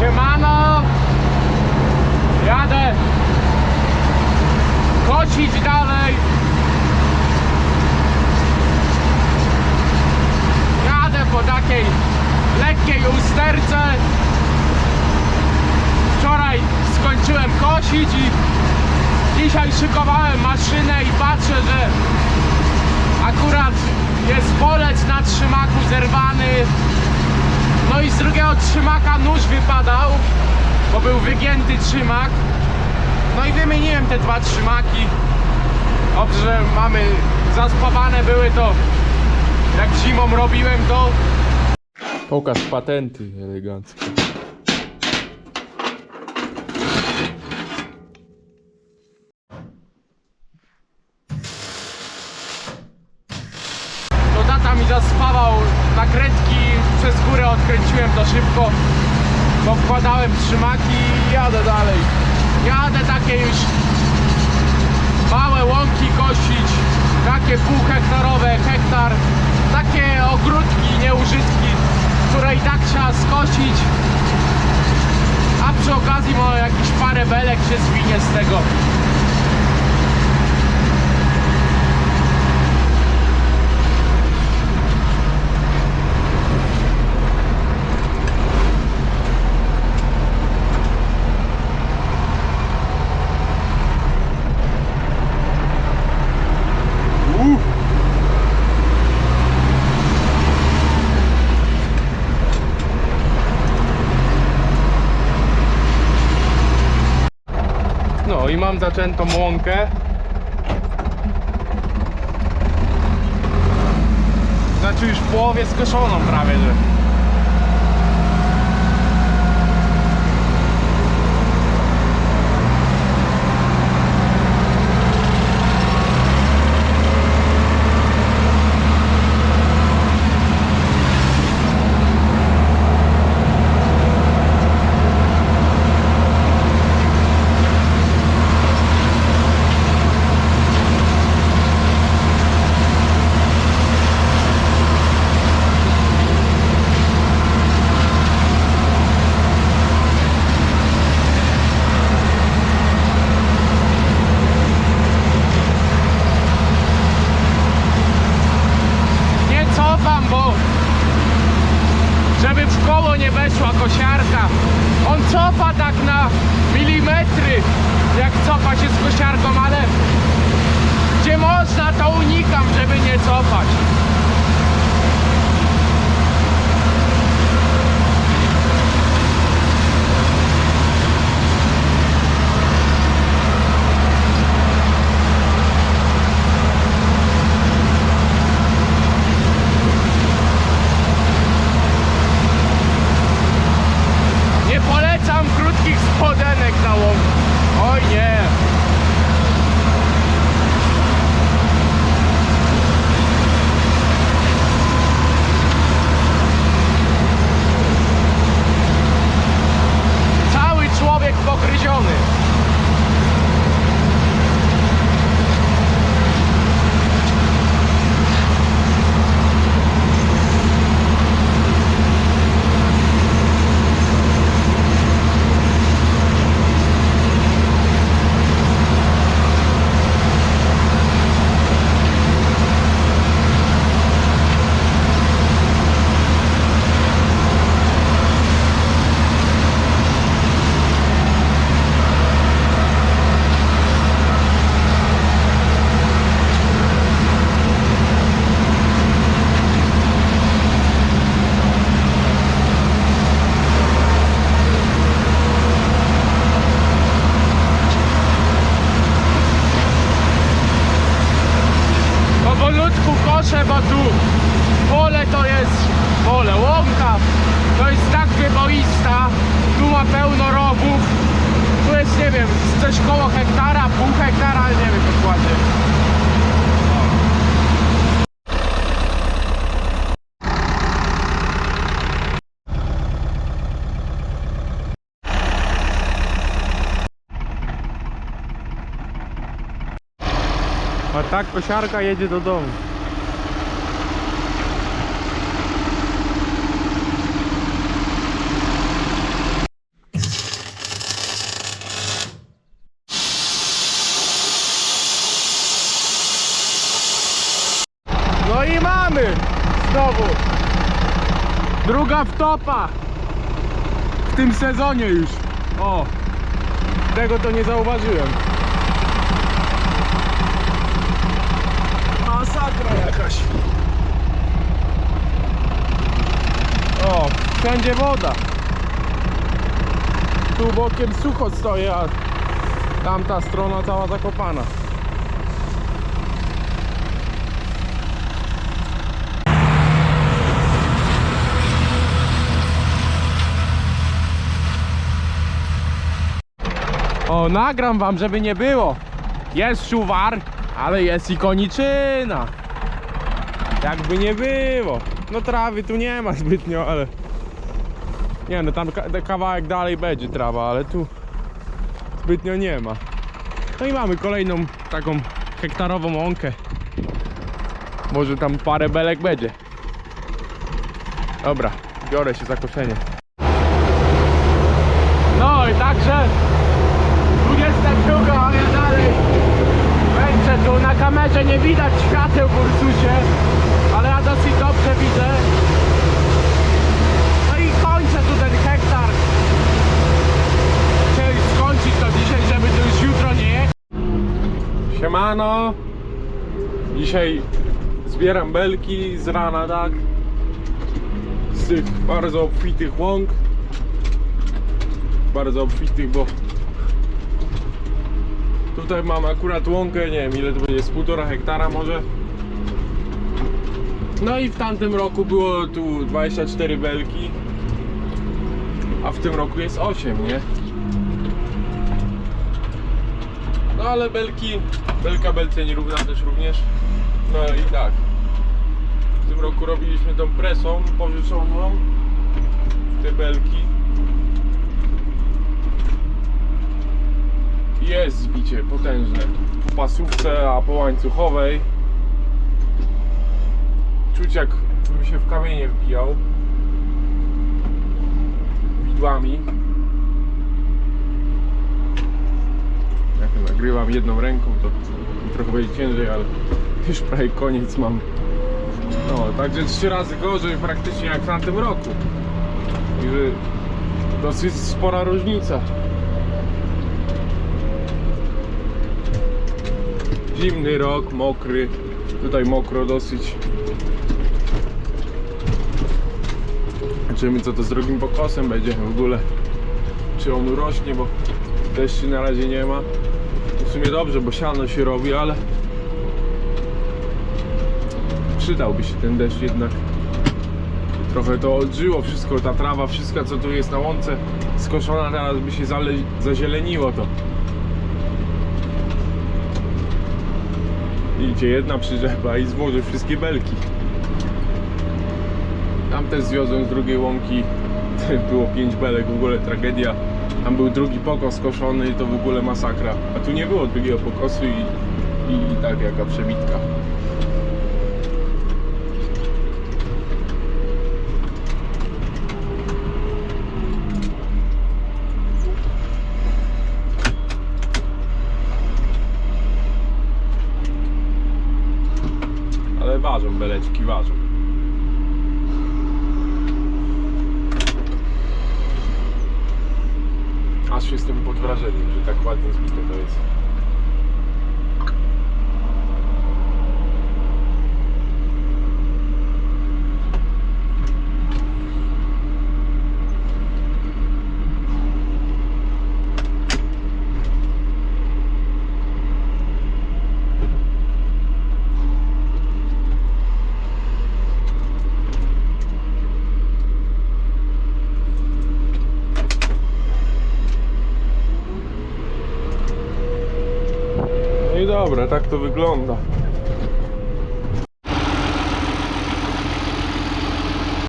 Siemano! Jadę kosić dalej. Jadę po takiej lekkiej usterce. Wczoraj skończyłem kosić i dzisiaj szykowałem maszynę i patrzę, że akurat jest bolec na trzymaku zerwany. No i z drugiego trzymaka nóż wypadał, bo był wygięty trzymak. No i wymieniłem te dwa trzymaki. Dobrze, mamy zaspawane były to. Jak zimą robiłem to. Pokaż patenty eleganckie. Tata mi zaspawał nakrętki przez górę odkręciłem to szybko bo wkładałem trzymaki i jadę dalej. Jadę takie już małe łąki kosić takie półhektarowe, hektar takie ogródki, nieużytki które i tak trzeba skosić a przy okazji może jakiś parę belek się zwinie z tego No i mam zaczętą łąkę. Znaczy już połowie skoszoną prawie, że. Nie cofam, bo żeby w koło nie weszła kosiarka. On cofa tak na milimetry, jak cofa się z kosiarką, ale gdzie można, to unikam, żeby nie cofać. Nie polecam krótkich spodenek na łąk. Oj nie. Cały człowiek pogryziony. powolutku koszę, bo tu pole to jest pole, łąka to jest tak wyboista, tu ma pełno rowów, tu jest nie wiem, coś koło hektara, pół hektara, ale nie wiem dokładnie. A tak kosiarka jedzie do domu. No i mamy! Znowu! Druga wtopa! W tym sezonie już. O! Tego to nie zauważyłem. Masakra jakaś. O, wszędzie woda. Tu bokiem sucho stoję, a tamta strona cała zakopana. O, nagram wam, żeby nie było. Jest szuwar, ale jest i koniczyna. Jakby nie było. No trawy tu nie ma zbytnio, ale... Nie no, tam ka- kawałek dalej będzie trawa, ale tu zbytnio nie ma. No i mamy kolejną taką hektarową łąkę. Może tam parę belek będzie. Dobra, biorę się za koszenie. No i także 22, a ja dalej. Węczę tu na kamerze nie widać świateł w Ursusie Ale ja dosyć dobrze widzę. No i kończę tu ten hektar. Chcieli skończyć to dzisiaj, żeby to już jutro nie jechać Siemano. Dzisiaj zbieram belki z rana, tak? Z tych bardzo obfitych łąk. Bardzo obfitych, bo Tutaj mam akurat łąkę, nie wiem ile to będzie, z półtora hektara może. No i w tamtym roku było tu 24 belki, a w tym roku jest 8, nie? No ale belki, belka belce nierówna też również. No i tak. W tym roku robiliśmy tą presą pożyczoną te belki. Jest zbicie potężne po pasówce, a po łańcuchowej? Czuć jak bym się w kamienie wbijał. Widłami. Jak nagrywam jedną ręką to trochę będzie ciężej, ale już prawie koniec mam. No, także trzy razy gorzej praktycznie jak w tamtym roku. Także dosyć spora różnica Zimny rok, mokry. Tutaj mokro dosyć. Zobaczymy co to z drugim pokosem będzie w ogóle. Czy on urośnie, bo deszczy na razie nie ma. W sumie dobrze, bo siano się robi, ale przydałby się ten deszcz jednak. Trochę to odżyło wszystko, ta trawa, wszystko co tu jest na łące skoszona, teraz by się zazieleniło to. Idzie jedna przyczepa i złoży wszystkie belki. Tam też zwiozłem z drugiej łąki. Było pięć belek, w ogóle tragedia. Tam był drugi pokos skoszony i to w ogóle masakra. A tu nie było drugiego pokosu i, i, i tak jaka przebitka. Ale ważą beleczki, ważą. Aż jestem pod wrażeniem, że tak ładnie zbite to jest. Dobra, tak to wygląda.